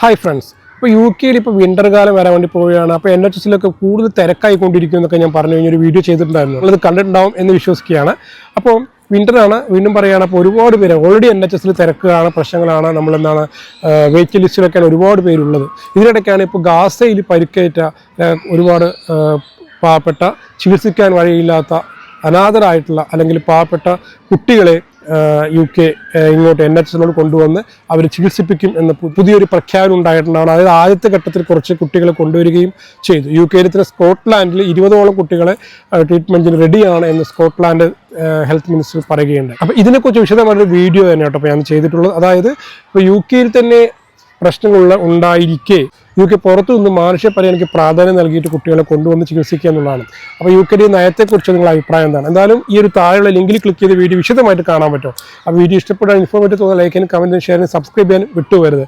Hi friends ഇപ്പോൾ U കെയിൽ ഇപ്പോൾ വിന്റർ കാലം വരാൻ വേണ്ടി പോവുകയാണ്. അപ്പോൾ എൻ എച്ച് എസിലൊക്കെ കൂടുതൽ തിരക്കായിക്കൊണ്ടിരിക്കും എന്നൊക്കെ ഞാൻ പറഞ്ഞു കഴിഞ്ഞൊരു വീഡിയോ ചെയ്തിട്ടുണ്ടായിരുന്നു. അത് കണ്ടിട്ടുണ്ടാവും എന്ന് വിശ്വസിക്കുകയാണ്. അപ്പോൾ വിന്ററാണ് വീണ്ടും പറയുകയാണ് അപ്പോൾ ഒരുപാട് പേര് ഓൾറെഡി എൻ എച്ച് എസിൽ തിരക്കാണ് പ്രശ്നങ്ങളാണ് നമ്മൾ എന്താണ് വെയിറ്റ് ലിസ്റ്റിലൊക്കെയാണ് ഒരുപാട് പേരുള്ളത്. ഇതിനിടയ്ക്കാണ് ഇപ്പോൾ ഗാസയിൽ പരിക്കേറ്റ ഒരുപാട് പാവപ്പെട്ട ചികിത്സിക്കാൻ വഴിയില്ലാത്ത അനാഥരായിട്ടുള്ള അല്ലെങ്കിൽ പാവപ്പെട്ട കുട്ടികളെ യു കെ ഇങ്ങോട്ട് എൻ എച്ച് എസിനോട് കൊണ്ടുവന്ന് അവർ ചികിത്സിപ്പിക്കും എന്ന പുതിയൊരു പ്രഖ്യാപനം ഉണ്ടായിട്ടുണ്ടാണ് അതായത് ആദ്യത്തെ ഘട്ടത്തിൽ കുറച്ച് കുട്ടികളെ കൊണ്ടുവരികയും ചെയ്തു. യു കെയിൽ തന്നെ സ്കോട്ട്ലാൻഡിൽ ഇരുപതോളം കുട്ടികളെ ട്രീറ്റ്മെന്റിന് റെഡിയാണ് എന്ന് സ്കോട്ട്ലാൻഡ് ഹെൽത്ത് മിനിസ്റ്റർ പറയുകയുണ്ട് അപ്പോൾ ഇതിനെക്കുറിച്ച് വിശദമായൊരു വീഡിയോ തന്നെ കേട്ടോ ഞാൻ ചെയ്തിട്ടുള്ളത്. അതായത് ഇപ്പോൾ യു കെയിൽ തന്നെ പ്രശ്നങ്ങളുള്ള ഉണ്ടായിരിക്കെ യു കെ പുറത്തു നിന്ന് മാനുഷ്യ പരിഗണനയ്ക്ക് പ്രാധാന്യം നൽകിയിട്ട് കുട്ടികളെ കൊണ്ടുവന്ന് ചികിത്സിക്കുക എന്നുള്ളതാണ്. അപ്പോൾ യു കെയുടെ നയത്തെക്കുറിച്ച് നിങ്ങളുടെ അഭിപ്രായം എന്താണ്? എന്തായാലും ഈ ഒരു താഴെയുള്ള ലിങ്കിൽ ക്ലിക്ക് ചെയ്ത് വീഡിയോ വിശദമായിട്ട് കാണാൻ പറ്റും. ആ വീഡിയോ ഇഷ്ടപ്പെടാൻ ഇൻഫോർമേറ്റീവ് തോന്നുന്ന ലൈക്കിനും കമന്റിനും ഷെയറിനും സബ്സ്ക്രൈബ് ചെയ്യാനും വിട്ടുപോകരുത്.